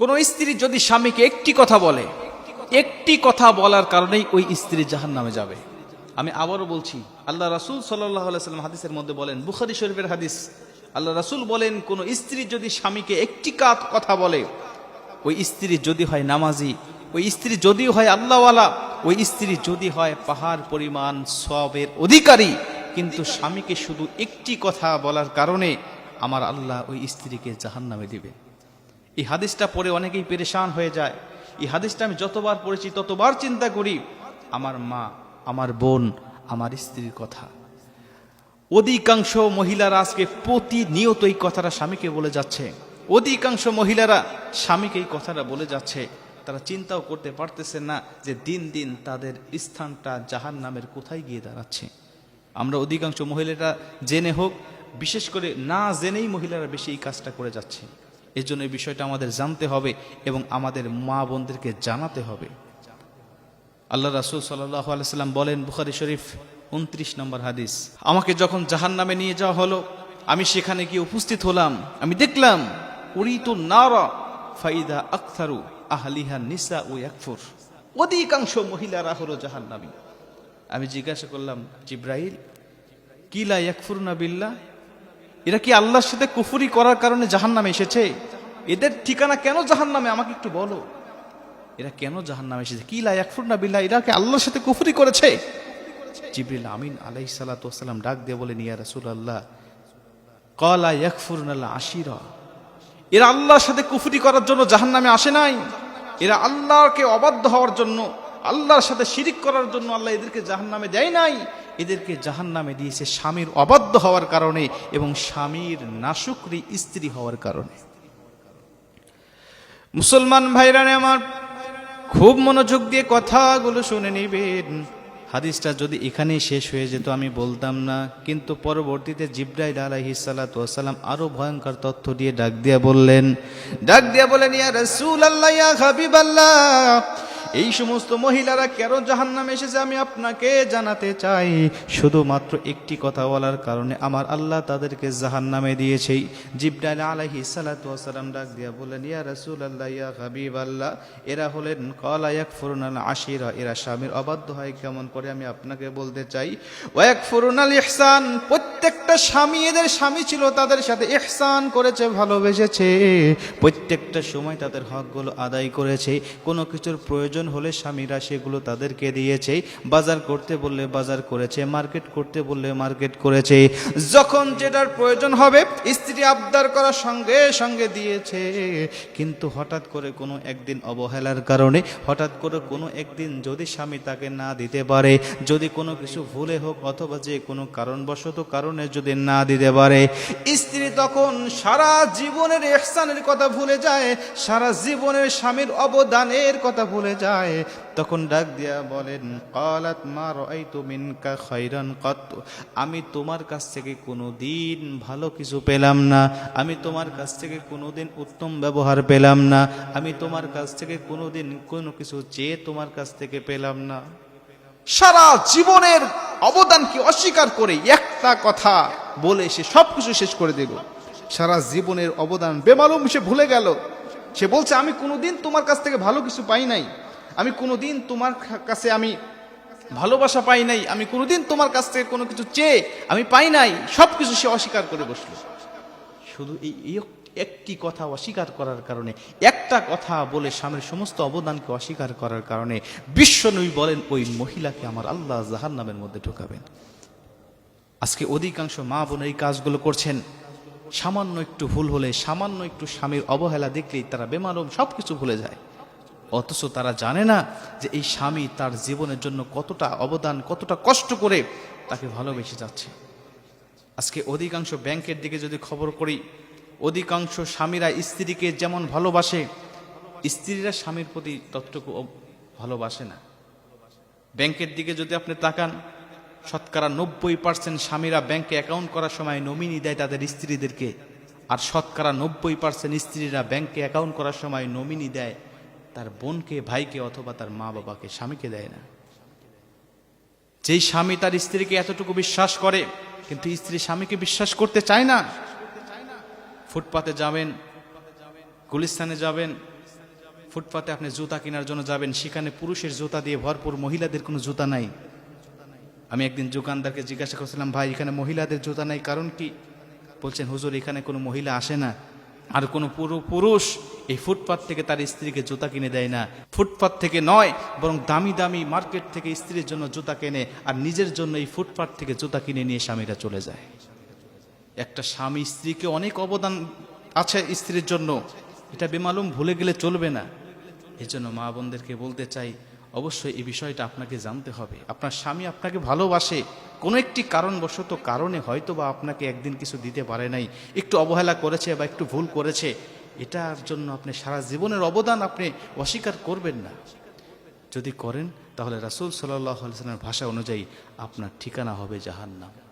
কোন স্ত্রী যদি স্বামীকে একটি কথা বলে, একটি কথা বলার কারণেই ওই স্ত্রী জাহান নামে যাবে। আমি আবারও বলছি, আল্লাহ রাসুল সাল্লাম হাদিসের মধ্যে বলেন, বুখারি শরীফের হাদিস, আল্লাহ রাসুল বলেন, কোন স্ত্রী যদি স্বামীকে একটি কাত কথা বলে, ওই স্ত্রী যদি হয় নামাজি, ওই স্ত্রী যদি হয় আল্লাহওয়ালা, ওই স্ত্রী যদি হয় পাহাড় পরিমাণ সবের অধিকারী, কিন্তু স্বামীকে শুধু একটি কথা বলার কারণে আমার আল্লাহ ওই স্ত্রীকে জাহান নামে দিবে। এই হাদিসটা পড়ে অনেকেই পেরেশান হয়ে যায়। এই হাদিসটা আমি যতবার পড়েছি, ততবার চিন্তা করি, আমার মা, আমার বোন, আমার স্ত্রীর কথা। অধিকাংশ মহিলারা আজকে প্রতিনিয়ত এই কথাটা স্বামীকে বলে যাচ্ছে। অধিকাংশ মহিলারা স্বামীকে এই কথাটা বলে যাচ্ছে। তারা চিন্তাও করতে পারতেছে না যে দিন দিন তাদের স্থানটা জাহান নামের কোথায় গিয়ে দাঁড়াচ্ছে। আমরা অধিকাংশ মহিলারা জেনে হোক, বিশেষ করে না জেনেই মহিলারা বেশি এই কাজটা করে যাচ্ছে। এর জন্য এই বিষয়টা আমাদের জানতে হবে এবং আমাদের মা বোনদেরকে জানাতে হবে। আল্লাহ রাসুল আলাইসাল্লাম বলেন বুখারি শরীফ উনত্রিশ নম্বর হাদিস, আমাকে যখন জাহান নামে নিয়ে যাওয়া হলো, আমি সেখানে গিয়ে উপস্থিত হলাম। আমি দেখলাম, উরিতু নারা ফাইদা নিসা ও অধিকাংশ মহিলারা হলো জাহান নামী আমি জিজ্ঞাসা করলাম জিব্রাহিল কিলা একফুর না বিল্লা এরা কি আল্লাহর সাথে কুফুরি করার কারণে জাহান নামে এসেছে? এদের ঠিকানা কেন জাহান নামে আমাকে একটু বলো। এরা কেন জাহান নামে এসেছে? কি লা না বিল্লাহ? এরা কি আল্লাহর সাথে কুফুরি করেছে? জিবরিল আমিন আলাই সালাতাম ডাক দিয়ে বলেন রাসুল আল্লাহ কলা আল্লাহ আশিরা। এরা আল্লাহর সাথে কুফুরি করার জন্য জাহান নামে আসে নাই। এরা আল্লাহকে অবাধ্য হওয়ার জন্য, আল্লাহর সাথে শিরিক করার জন্য আল্লাহ এদেরকে জাহান নামে দেয় নাই। এদেরকে জাহান নামে দিয়েছে স্বামীর অবাধ্য হওয়ার কারণে এবং স্বামীর নাশুকরি স্ত্রী হওয়ার কারণে। মুসলমান ভাইরানে আমার খুব মনোযোগ দিয়ে কথাগুলো শুনে নেবেন। হাদিসটা যদি এখানেই শেষ হয়ে যেত আমি বলতাম না, কিন্তু পরবর্তীতে জিব্রাইল আলাইহি সালাম আরও ভয়ঙ্কর তথ্য দিয়ে ডাক দিয়া বললেন, ডাক দিয়া বলেন ইয়া রাসূল আল্লাহ ইয়া হাবিব আল্লাহ এই সমস্ত মহিলারা কেন জাহান নামে এসেছে আমি আপনাকে জানাতে চাই। শুধুমাত্র একটি কথা বলার কারণে আমার আল্লাহ তাদেরকে জাহান নামে দিয়েছে। জিব্রাইল আলাইহি সালাম ডাক দিয়া বলেন ইয়া রাসূল আল্লাহ ইয়া হাবিব আল্লাহ এরা হলেন কলা ইয়াকফুরুনাল আশিরা, এরা স্বামীর অবাধ্য হয়, কেমন করে আমি আপনাকে বলতে চাই? ওয়াকফুরুনাল ইহসান, প্রত্যেকটা স্বামী এদের স্বামী ছিল, তাদের সাথে ইহসান করেছে, ভালোবেসেছে। প্রত্যেকটা সময় তাদের হকগুলো আদায় করেছে। কোনো কিছুর প্রয়োজন হলে স্বামীরা সেগুলো তাদেরকে দিয়েছে। বাজার করতে বললে বাজার করেছে, মার্কেট করতে বললে মার্কেট করেছে। যখন যেটার প্রয়োজন হবে, স্ত্রী আবদার করার সঙ্গে সঙ্গে দিয়েছে। কিন্তু হঠাৎ করে কোনো একদিন অবহেলার কারণে, হঠাৎ করে কোনো একদিন যদি স্বামী তাকে না দিতে পারে, যদি কোনো কিছু ভুলে হোক অথবা যে কোনো কারণবশত কারণে যদি না দিতে পারে, স্ত্রী তখন সারা জীবনের এহসানের কথা ভুলে যায়, সারা জীবনের স্বামীর অবদানের কথা ভুলে যায়। তখন ডাক দিয়া বলেন, কালাত মা রাইতু মিনকা খাইরান কত। আমি তোমার কাছ থেকে কোনো দিন ভালো কিছু পেলাম না। আমি তোমার কাছ থেকে কোনো দিন উত্তম ব্যবহার পেলাম না। আমি তোমার কাছ থেকে কোনোদিন কোনো কিছু চেয়ে তোমার কাছ থেকে পেলাম না। সারা জীবনের অবদানকে অস্বীকার করে একটা কথা বলে সে সবকিছু শেষ করে দিল। সারা জীবনের অবদান বেমালুম, সে ভুলে গেল। সে বলছে, আমি কোনোদিন তোমার কাছ থেকে ভালো কিছু পাই নাই। আমি কোনোদিন তোমার কাছে আমি ভালোবাসা পাই নাই, আমি কোনোদিন তোমার কাছ থেকে কোনো কিছু চেয়ে আমি পাই নাই সব কিছু সে অস্বীকার করে বসল। শুধু এই একটি কথা অস্বীকার করার কারণে, একটা কথা বলে স্বামীর সমস্ত অবদানকে অস্বীকার করার কারণে বিশ্ব বিশ্বনবী বলেন, ওই মহিলাকে আমার আল্লাহ জাহান নামের মধ্যে ঢোকাবেন। আজকে অধিকাংশ মা বোন এই কাজগুলো করছেন। সামান্য একটু ভুল হলে, সামান্য একটু স্বামীর অবহেলা দেখলেই তারা বেমারম সব কিছু ভুলে যায়। অথচ তারা জানে না যে এই স্বামী তার জীবনের জন্য কতটা অবদান, কতটা কষ্ট করে তাকে ভালোবেসে যাচ্ছে। আজকে অধিকাংশ ব্যাংকের দিকে যদি খবর করি, অধিকাংশ স্বামীরা স্ত্রীকে যেমন ভালোবাসে, স্ত্রীরা স্বামীর প্রতি ততটুকু ভালোবাসে না। ব্যাংকের দিকে যদি আপনি তাকান, শতকরা নব্বই পার্সেন্ট স্বামীরা ব্যাংকে অ্যাকাউন্ট করার সময় নমিনি দেয় তাদের স্ত্রীদেরকে, আর শতকরা নব্বই পার্সেন্ট স্ত্রীরা ব্যাংকে অ্যাকাউন্ট করার সময় নমিনি দেয় তার বোনকে, ভাইকে অথবা তার মা বাবাকে স্বামীকে দেয় না। যেই স্বামী তার স্ত্রীকে এতটুকু বিশ্বাস করে, কিন্তু স্ত্রী স্বামীকে বিশ্বাস করতে চায় না। ফুটপাতে যাবেন, গুলিস্তানে যাবেন, ফুটপাতে আপনি জুতা কেনার জন্য যাবেন, সেখানে পুরুষের জুতা দিয়ে ভরপুর মহিলাদের কোনো জুতা নাই। আমি একদিন দোকানদারকে জিজ্ঞাসা করছিলাম, ভাই, এখানে মহিলাদের জুতা নাই, কারণ কি? বলছেন, হুজুর, এখানে কোনো মহিলা আসে না। আর কোনো পুরো পুরুষ এই ফুটপাথ থেকে তার স্ত্রীকে জুতা কিনে দেয় না। ফুটপাথ থেকে নয়, বরং দামি দামি মার্কেট থেকে স্ত্রীর জন্য জুতা কেনে আর নিজের জন্য এই ফুটপাথ থেকে জুতা কিনে নিয়ে স্বামীরা চলে যায়। একটা স্বামী স্ত্রীকে অনেক অবদান আছে স্ত্রীর জন্য। এটা বেমালুম ভুলে গেলে চলবে না। এই জন্য মা বোনদেরকে বলতে চাই, অবশ্যই এই বিষয়টা আপনাকে জানতে হবে। আপনার স্বামী আপনাকে ভালোবাসে। কোনো একটি কারণবশত কারণে হয়তো বা আপনাকে একদিন কিছু দিতে পারে নাই। একটু অবহেলা করেছে বা একটু ভুল করেছে। এটার জন্য আপনি সারা জীবনের অবদান আপনি অস্বীকার করবেন না। যদি করেন, তাহলে রাসুল সাল্লাহ সাল্লামের ভাষা অনুযায়ী আপনার ঠিকানা হবে জাহান্নাম।